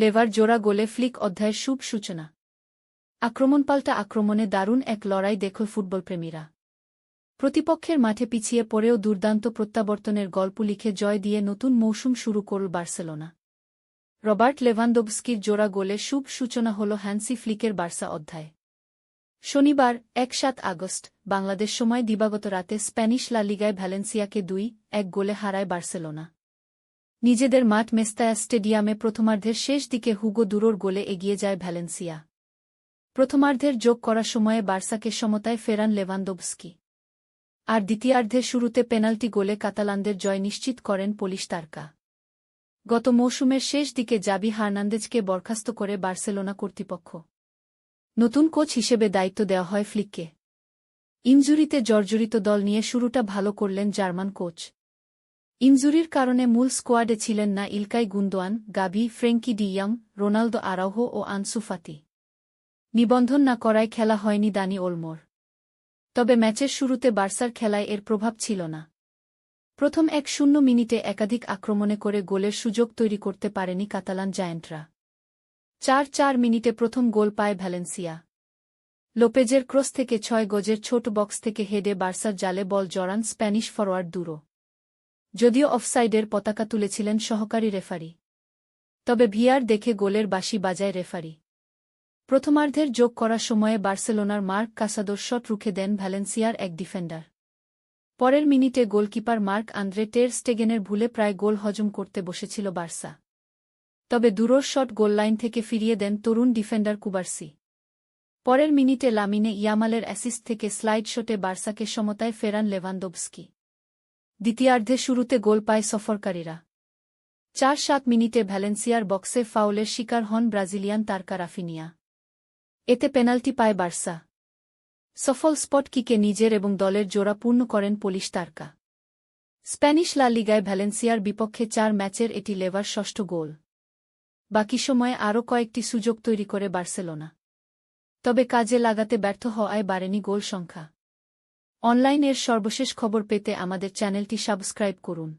Lever জোড়া গোলে Flick অধ্যায়ের শুভ সূচনা। আক্রমণ পাল্টা আক্রমণে দারুণ এক লড়াই দেখল ফুটবলপ্রেমীরা। প্রতিপক্ষের মাঠে পিছিয়ে পড়েও দুর্দান্ত প্রত্যাবর্তনের গল্প লিখে জয় দিয়ে নতুন মৌসুম শুরু করল বার্সেলোনা। রবার্ট লেভানদোবস্কির জোড়া গোলে শুভ সূচনা হল হ্যান্সি ফ্লিকের বার্সা অধ্যায়। শনিবার, এক সাত আগস্ট, বাংলাদেশ সময় দিবাগত রাতে স্প্যানিশ লা লিগায় ভ্যালেন্সিয়াকে দুই এক গোলে হারায় বার্সেলোনা। নিজেদের মাঠ মেস্তায়া স্টেডিয়ামে প্রথমার্ধের শেষ দিকে হুগো দুরোর গোলে এগিয়ে যায় ভ্যালেন্সিয়া। প্রথমার্ধের যোগ করার সময়ে বার্সাকে সমতায় ফেরান লেভানদোবস্কি আর দ্বিতীয়ার্ধের শুরুতে পেনাল্টি গোলে কাতালানদের জয় নিশ্চিত করেন পুলিশ তারকা। গত মৌসুমের শেষ দিকে জাবি হার্নান্দেজকে বরখাস্ত করে বার্সেলোনা কর্তৃপক্ষ। নতুন কোচ হিসেবে দায়িত্ব দেওয়া হয় ফ্লিককে। ইনজুরিতে জর্জরিত দল নিয়ে শুরুটা ভালো করলেন জার্মান কোচ। ইনজুরির কারণে মূল স্কোয়াডে ছিলেন না Ilkay Gundogan, Gavi, Frenkie de Jong Ronaldo Araujo ও আনসুফাতি নিবন্ধন না করায় খেলা হয়নি দানি ওলমোর। তবে ম্যাচের শুরুতে বার্সার খেলায় এর প্রভাব ছিল না। প্রথম এক শূন্য মিনিটে একাধিক আক্রমণে করে গোলের সুযোগ তৈরি করতে পারেনি কাতালান জায়েন্টরা। চার চার মিনিটে প্রথম গোল পায় ভ্যালেন্সিয়া। লোপেজের ক্রস থেকে ছয় গজের ছোট বক্স থেকে হেডে বার্সার জালে বল জড়ান স্প্যানিশ ফরোয়ার্ড দুরো। যদিও অফসাইডের পতাকা তুলেছিলেন সহকারী রেফারি। তবে ভিআর দেখে গোলের বাঁশি বাজায় রেফারি। প্রথমার্ধের যোগ করার সময়ে বার্সেলোনার মার্ক কাসাদোর শট রুখে দেন ভ্যালেন্সিয়ার এক ডিফেন্ডার। পরের মিনিটে গোলকিপার মার্ক আন্দ্রে টের স্টেগেনের ভুলে প্রায় গোল হজম করতে বসেছিল বার্সা। তবে দূরর শট গোললাইন থেকে ফিরিয়ে দেন তরুণ ডিফেন্ডার কুবার্সি। পরের মিনিটে লামিনে ইয়ামালের অ্যাসিস্ট থেকে স্লাইড শটে বার্সাকে সমতায় ফেরান লেভানদোবস্কি দ্বিতীয়ার্ধে শুরুতে গোল পায় সফরকারীরা। চার সাত মিনিটে ভ্যালেন্সিয়ার বক্সে ফাউলের শিকার হন ব্রাজিলিয়ান তারকা রাফিনিয়া। এতে পেনাল্টি পায় বার্সা। সফল স্পট কিকে নিজের এবং দলের জোড়া পূর্ণ করেন পুলিশ তারকা। স্প্যানিশ লা লিগায় ভ্যালেন্সিয়ার বিপক্ষে চার ম্যাচের এটি লেভার ষষ্ঠ গোল। বাকি সময়ে আরও কয়েকটি সুযোগ তৈরি করে বার্সেলোনা। তবে কাজে লাগাতে ব্যর্থ হওয়ায় বাড়েনি গোল সংখ্যা। অনলাইনের সর্বশেষ খবর পেতে আমাদের চ্যানেলটি সাবস্ক্রাইব করুন।